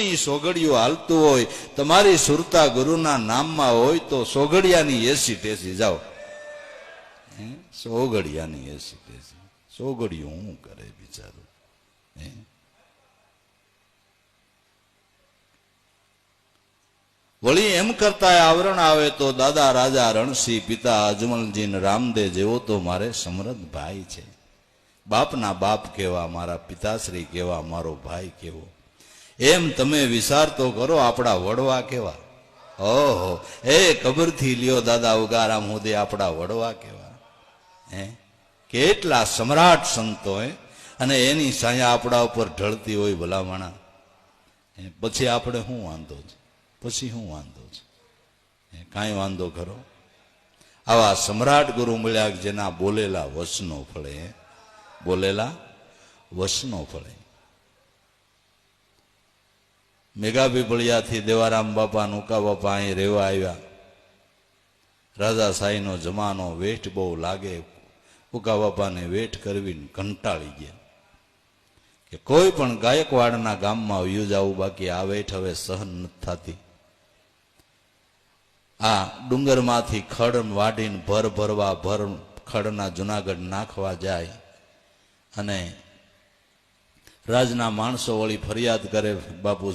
એ સોગડિયું હાલતું હોય, તમારી સુરતા ગુરુના નામમાં હોય તો સોગડિયાની એસી ટેસી જાઓ. સોગડિયાની એસી ટેસી. સોગડિયું હું કરે બિચારું? વળી એમ કરતા આવરણ આવે તો દાદા રાજા રણસિંહ પિતા અજમલજી રામદેવ જેવો તો મારે સમરથ ભાઈ છે. બાપના બાપ કેવા, મારા પિતાશ્રી કેવા, મારો ભાઈ કેવો. એમ તમે વિચાર તો કરો આપણા વડવા કેવા? ઓહો, એ કબરથી લ્યો દાદા ઉગારામ હુદે આપણા વડવા કેવા? હે? કેટલા સમ્રાટ સંતો હે અને એની સાયા આપણા ઉપર ઢળતી હોય ભલામણા. પછી આપણે શું વાંધો છે? પછી શું વાંધો છે? કાંઈ વાંધો ખરો? આવા સમ્રાટ ગુરુ મળ્યા જેના બોલેલા વસનો ફળે. બોલેલા વસનો ફળે. મેઘા પીપળિયાથી દેવારામ બાપા નુકા બાપા અહીં રહેવા આવ્યા. રાજા સાઈનો જમાનો વેઠ બહુ લાગે. ઉકા બાપાને વેઠ કરવીને કંટાળી ગયા. કે કોઈ પણ ગાયકવાડના ગામમાં યુજાવું બાકી આ વેઠ હવે સહન નથી થતી. આ ડુંગરમાંથી ખડ વાઢીને ભર ભરવા ભર ખડના જુનાગઢ નાખવા જાય અને રાજના માણસો વળી ફરિયાદ કરે, બાપુ